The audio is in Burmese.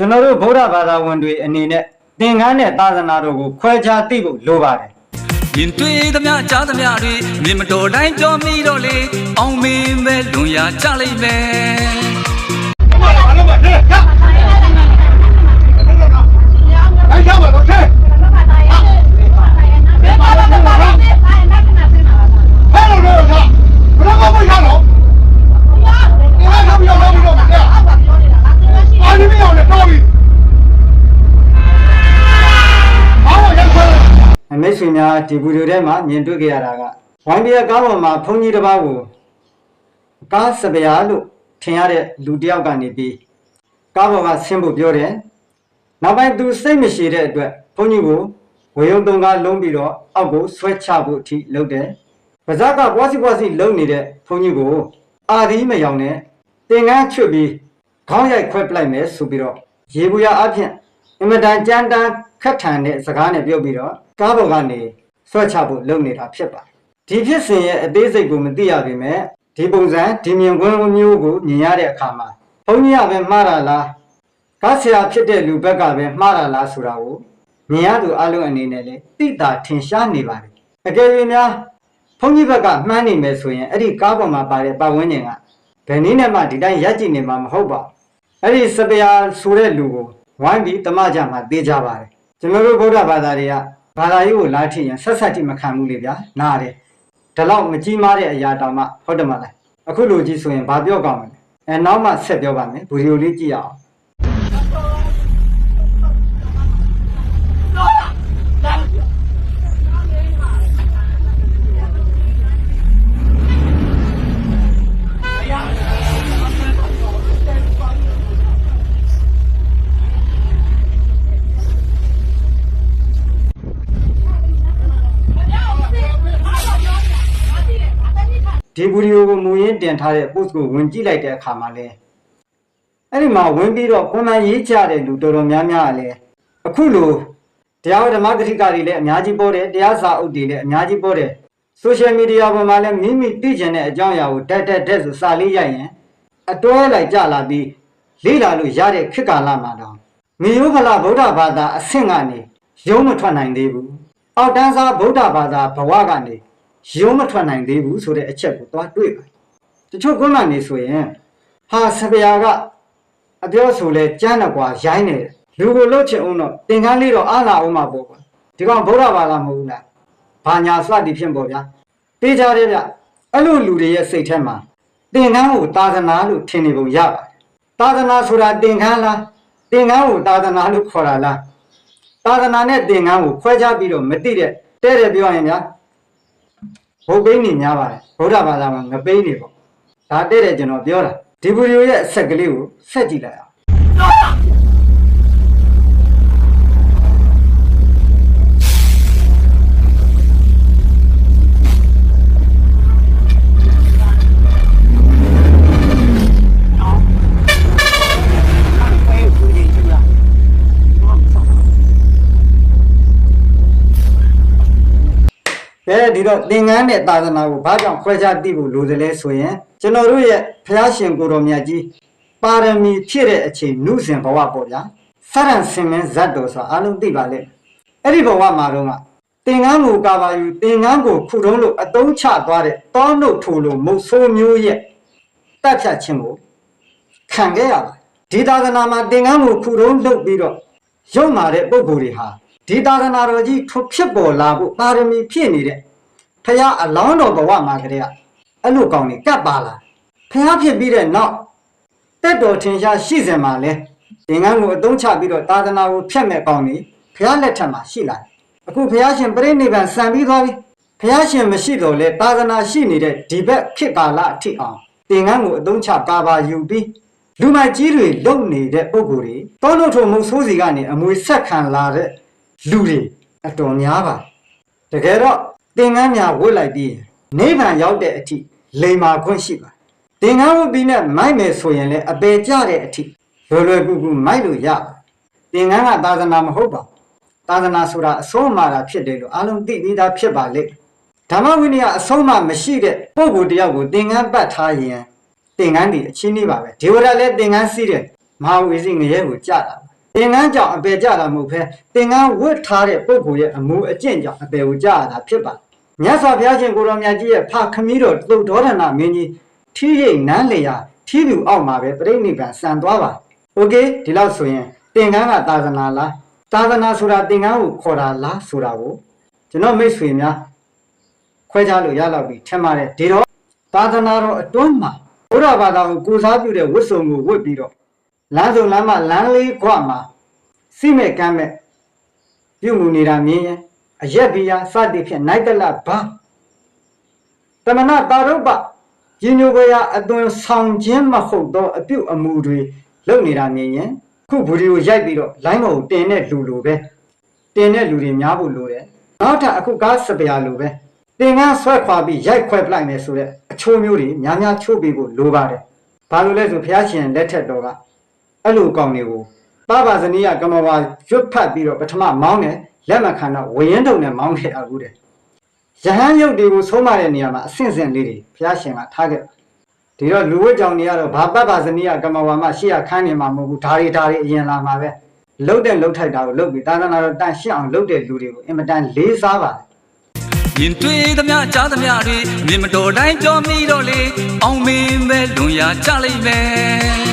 ကျွန်တော်တို့ဗုဒ္ဓဘာသာဝင်တွေအနေနဲ့သင်္ကန်းနဲ့သာသနာတော်ကိုခွဲခြားသိဖို့လိုပါတယ်ရင်တွေ့သမျှကြားသမျှတွေမြင်မတော်တိုင်းပြောမိတော့လေအောင်မင်းပဲလွန်ရာကြလိမ့်မယ် ဒီဗီဒီယိုထဲမှာမြင်တွေ့ကြရတာကဝိုင်းပြကားပေါ်မှာဘုန်းကြီးတစ်ပါးကိုကားစပယ်လို့ထင်ရတဲ့လူတစ်ယောက်ကနေပြီးကားပေါ်ကဆင်းဖို့ပြောတယ်နောက်ပိုင်းသူစိတ်မရှိတဲ့အတွက်ဘုန်းကြီးကိုဝေယုံတုံကားလုံးပြီးတော့အောက်ကိုဆွဲချဖို့အထိလုပ်တယ်ပါဇက်ကပွားစီပွားစီလုံနေတဲ့ဘုန်းကြီးကိုအာဒီမယောင်နဲ့တင်ငန်းချွတ်ပြီးခေါင်းရိုက်ခွဲပလိုက်မယ်ဆိုပြီးတော့ရေဘူးရအဖြစ်အင်မတန်ကြမ်းတမ်းခက်ထန်တဲ့စကားနဲ့ပြုတ်ပြီးတော့ကားပေါ်ကနေ ဆွဲချဖို့လုပ်နေတာဖြစ်ပါတယ်ဒီဖြစ်စဉ်ရဲ့အသေးစိတ်ကိုမသိရပေမဲ့ဒီပုံစံဒီမြင်ကွင်းမျိုးကိုမြင်ရတဲ့အခါမှာဘုန်းကြီးကပဲမှားတာလားကားဆရာဖြစ်တဲ့လူဘက်ကပဲမှားတာလားဆိုတာကိုမြင်ရသူအလုံးအနေနဲ့လည်းသိတာထင်ရှားနေပါတယ်အကယ်၍များဘုန်းကြီးဘက်ကမှန်းနေမယ်ဆိုရင်အဲ့ဒီကားပေါ်မှာပါတဲ့ပတ်ဝန်းကျင်ကဘယ်နည်းနဲ့မှဒီတိုင်းရက်ကြည့်နေမှာမဟုတ်ပါဘူးအဲ့ဒီစပယ်ယာဆိုတဲ့လူကိုဝိုင်းပြီးတမကြမှာသိကြပါတယ်ကျွန်တော်တို့ဗုဒ္ဓဘာသာတွေက ဘာသာရေးကိုလားထိရင်ဆက်ဆက်တိမခံဘူးလေဗျာနားတယ်ဒါတော့မကြီးမားတဲ့အရာတောင်မှဟုတ်တယ်မလားအခုလိုကြီးဆိုရင်ဘာပြောကောင်းမလဲအဲနောက်မှဆက်ပြောပါမယ်ဗီဒီယိုလေးကြည့်ရအောင် ဒီဗီဒီယိုကိုမူရင်းတင်ထားတဲ့ post ကိုဝင်ကြည့်လိုက်တဲ့အခါမှာလဲအဲ့ဒီမှာဝင်ပြီးတော့ကွန်မန်ရေးကြတဲ့လူတော်တော်များများကလည်းအခုလိုတရားဓမ္မဂတိကတွေလည်းအများကြီးပေါ်တယ်တရားစာအုပ်တွေလည်းအများကြီးပေါ်တယ် social media ပေါ်မှာလည်းမိမိသိကျင်တဲ့အကြောင်းအရာကိုတက်တက်တက်ဆိုစာလေးရိုက်ရင်အတွဲလိုက်ကြလာပြီးလေ့လာလို့ရတဲ့ခေတ်ကာလမှာတော့မြေယုဖလာဗုဒ္ဓဘာသာအဆင့်ကနေရုံးမထွက်နိုင်သေးဘူးအောက်တန်းစားဗုဒ္ဓဘာသာဘဝကနေ ရုံးမထွက်နိုင်သေးဘူးဆိုတဲ့အချက်ကိုသွားတွေ့ပါတယ်တချို့ကွန်းမှန်နေဆိုရင်ဟာစပယ်ယာကအပြောဆိုလဲကြမ်းတော့ကွာရိုင်းနေတယ်လူကိုလှုပ်ချင်အောင်တော့သင်္ကန်းလေးတော့အားလာအောင်မှာပေါ့ကွာဒီကောင်ဗုဒ္ဓဘာသာမဟုတ်ဘူးလားဘာညာစသည်ဖြင့်ပေါ့ဗျာတေးကြတယ်ဗျအဲ့လိုလူတွေရဲ့စိတ်ထဲမှာသင်္ကန်းကိုသာသနာလို့ထင်နေပုံရပါတယ်သာသနာဆိုတာသင်္ကန်းလားသင်္ကန်းကိုသာသနာလို့ခေါ်တာလားသာသနာနဲ့သင်္ကန်းကိုခွဲခြားပြီးတော့မသိတဲ့တဲ့တဲ့ပြောရင်ဗျာ ဘုတ်ပိန်းနေများပါတယ်ဗုဒ္ဓဘာသာမှာငပိန်းနေပေါ့ဒါတဲ့တဲ့ကျွန်တော်ပြောတာဒီဗီဒီယိုရဲ့အဆက်ကလေးကိုဆက်ကြည့်လိုက်အောင် ဒီတော့သင်္ကန်းနဲ့သာသနာကိုဘာကြောင့်ခွဲခြားသိဖို့လိုသလဲဆိုရင်ကျွန်တော်တို့ရဲ့ဖျားရှင်ကိုတော်မြတ်ကြီးပါရမီဖြည့်တဲ့အချိန်နုစဉ်ဘဝပေါ့ဗျာစရံစင်မင်းဇတ်တော်ဆိုတာအားလုံးသိပါလေအဲ့ဒီဘဝမှာတော့ကသင်္ကန်းကိုကာပါယူသင်္ကန်းကိုခုတုံးလို့အတုံးချသွားတဲ့တောနှုတ်ထိုလို့မုတ်ဆိုးမျိုးရဲ့တက်ဖြတ်ခြင်းကိုခံခဲ့ရပါတယ်ဒီသာသနာမှာသင်္ကန်းကိုခုတုံးလုပ်ပြီးတော့ရုပ်မာတဲ့ပုံကိုယ်တွေဟာဒီသာသနာတော်ကြီးထွဖြစ်ပေါ်လာဖို့ပါရမီဖြည့်နေတဲ့ ဖခင်အလောင်းတော်ဘဝမှာကလေးကအဲ့လိုကောင်းနေကပ်ပါလာဖခင်ဖြစ်ပြီးတဲ့နောက်တက်တော်ထင်ရှားရှိစင်မှာလဲသင်္ကန်းကိုအသုံးချပြီးတော့သာသနာကိုဖျက်မဲ့ကောင်းနေဖခင်လက်ထက်မှာရှိလာတယ်အခုဖခင်ရှင်ပြိဋိဘံစံပြီးသွားပြီဖခင်ရှင်မရှိတော့လဲသာသနာရှိနေတဲ့ဒီဘက်ခေတ်ကာလအထိအောင်သင်္ကန်းကိုအသုံးချကာပါယူပြီးလူမိုက်ကြီးတွေလုံနေတဲ့ပုံကိုယ်တွေတောလို့ထုံမုံဆိုးစီကနေအမွေဆက်ခံလာတဲ့လူတွေအတော်များပါတကယ်တော့ သင်္ကန်းများဝတ်လိုက်ပြီးရင်နိဗ္ဗာန်ရောက်တဲ့အထိလိမ္မာခွင့်ရှိပါသင်္ကန်းဝတ်ပြီးနဲ့မိုက်မယ်ဆိုရင်လည်းအပေကြတဲ့အထိလွယ်လွယ်ကူကူမိုက်လို့ရပါသင်္ကန်းကသာသနာမဟုတ်ပါဘူးသာသနာဆိုတာအဆုံးအမတာဖြစ်တယ်လို့အားလုံးသိပြီးသားဖြစ်ပါလေဓမ္မဝိနည်းအဆုံးအမမရှိတဲ့ပုဂ္ဂိုလ်တယောက်ကိုသင်္ကန်းပတ်ထားရင်သင်္ကန်းဒီအချင်းကြီးပါပဲဒေဝရလည်းသင်္ကန်းစီးတယ်မဟာဝီစီငရဲကိုကြတာပါသင်္ကန်းကြောင့်အပေကြတာမဟုတ်ဘဲသင်္ကန်းဝတ်ထားတဲ့ပုဂ္ဂိုလ်ရဲ့အမှုအကျင့်ကြောင့်အပေကိုကြရတာဖြစ်ပါတယ် မြတ်စွာဘုရားရှင်ကိုရောင်မြတ်ကြီးရဲ့ဖခမည်းတော်သုတ်တော်ရဏမင်းကြီးထီးရိတ်နန်းလေယာထီးလူအောက်မှာပဲပြိဋိနိဗ္ဗာန်စံသွားပါโอเคဒီလောက်ဆိုရင်သင်္ကန်းကသာသနာလားသာသနာဆိုတာသင်္ကန်းကိုခေါ်တာလားဆိုတာကိုကျွန်တော်မိတ်ဆွေများခွဲခြားလို့ရတော့ပြီထင်ပါတယ်ဒီတော့သာသနာတော်အတွန်းမှာဘုရားဘာသာကိုကိုးစားပြုတဲ့ဝတ်စုံကိုဝတ်ပြီးတော့လမ်းစုံလမ်းမလမ်းလေးခွမှာစိမဲ့ကမ်းမဲ့ပြုမှုနေတာမြင်ရင် အရက်ဘီယာစသည်ဖြင့်နိုင်တလဘာတမနာတာရုပ္ပရင်ညိုဘရာအသွင်ဆောင်ခြင်းမဟုတ်သောအပြုတ်အမူတွေလုပ်နေတာမြင်ရင်ခုဗီဒီယိုရိုက်ပြီးတော့ line ပေါ်ကိုတင်တဲ့လူလိုပဲတင်တဲ့လူတွေများဖို့လိုတယ်နောက်ထပ်အခုကားစပယ်လိုပဲတင်ကန်းဆွဲခွာပြီးရိုက်ခွဲပလိုက်မယ်ဆိုတဲ့အချိုးမျိုးတွေများများချိုးပေးဖို့လိုပါတယ်ဘာလို့လဲဆိုဘုရားရှင်လက်ထက်တော်ကအဲ့လိုကောင်တွေကိုပပဇနီးယကမ္မဝါရွတ်ဖတ်ပြီးတော့ပထမမောင်းတယ် လက်မခံတော့ဝရင်တုံနဲ့မောင်းတယ်အခုတဲ့ယဟန်ယုတ်တွေကိုဆုံးမတဲ့နေရာမှာအဆင့်ဆင့်လေးတွေဘုရားရှင်ကထားခဲ့ဒီတော့လူဝတ်ကြောင့်တွေကတော့ဘာပတ်ပါဇနီးကကမ္မဝါမရှေ့ကခန်းနေမှာမဟုတ်ဘူးဓာရီဓာရီအရင်လာမှာပဲလှုပ်တဲ့လှုပ်ထိုက်တာကိုလှုပ်ပြီးသာသနာတော်တန်ရှင်းအောင်လှုပ်တဲ့လူတွေကိုအင်မတန်လေးစားပါတယ်မြင်တွေ့သမျှကြားသမျှတွေမြင်မတော်တိုင်းပြောမိတော့လေအောင်မင်းပဲလွန်ရာကြလိမ့်မယ်